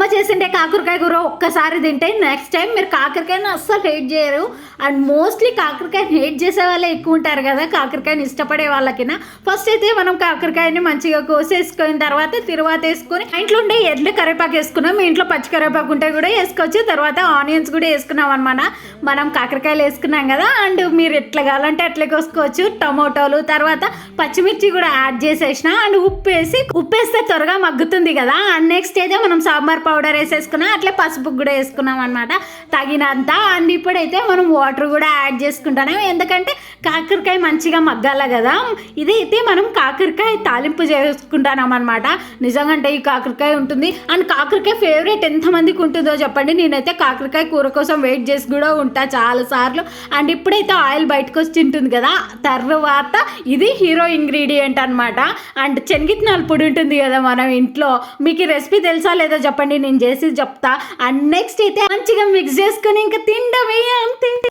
అమ్మ చేసిండే కాకరకాయ కూర ఒక్కసారి తింటే నెక్స్ట్ టైం మీరు కాకరకాయని అస్సలు హేట్ చేయరు. అండ్ మోస్ట్లీ కాకరకాయని హేట్ చేసే వాళ్ళే ఎక్కువ ఉంటారు కదా కాకరకాయని ఇష్టపడే వాళ్ళకినా. ఫస్ట్ అయితే మనం కాకరకాయని మంచిగా కోసేసుకున్న తర్వాత తిరువాత వేసుకొని ఇంట్లో ఉండే ఎడ్లు కరివేపాకు వేసుకున్నాం. మీ ఇంట్లో పచ్చి కరివేపాకు ఉంటే కూడా వేసుకోవచ్చు. తర్వాత ఆనియన్స్ కూడా వేసుకున్నాం అనమాట మనం కాకరకాయలు వేసుకున్నాం కదా అండ్ మీరు ఎట్లా కావాలంటే అట్లా కోసుకోవచ్చు. టమోటోలు తర్వాత పచ్చిమిర్చి కూడా యాడ్ చేసేసిన అండ్ ఉప్పు వేసి ఉప్పు వేస్తే త్వరగా మగ్గుతుంది కదా. అండ్ నెక్స్ట్ అయితే మనం సాంబార్ పౌడర్ వేసేసుకున్నాం. అట్లే పసుపు కూడా వేసుకున్నాం అనమాట తగినంత. అండ్ ఇప్పుడైతే మనం వాటర్ వాటర్ కూడా యాడ్ చేసుకుంటాను. ఎందుకంటే కాకరకాయ మంచిగా మగ్గాల కదా. ఇది అయితే మనం కాకరకాయ తాలింపు చేసుకుంటాం అనమాట నిజంగా అంటే ఈ కాకరకాయ ఉంటుంది. అండ్ కాకరకాయ ఫేవరెట్ ఎంతమందికి ఉంటుందో చెప్పండి. నేనైతే కాకరకాయ కూర కోసం వెయిట్ చేసి కూడా ఉంటా చాలా సార్లు అండ్ ఇప్పుడైతే ఆయిల్ బయటకు వచ్చి తింటుంది కదా. తర్వాత ఇది హీరో ఇంగ్రీడియంట్ అనమాట అండ్ శనగిత్తనాల పొడి ఉంటుంది కదా మనం ఇంట్లో. మీకు ఈ రెసిపీ తెలుసా లేదో చెప్పండి. నేను చేసి చెప్తా. అండ్ నెక్స్ట్ అయితే మంచిగా మిక్స్ చేసుకొని ఇంకా తిండమే. అంతే.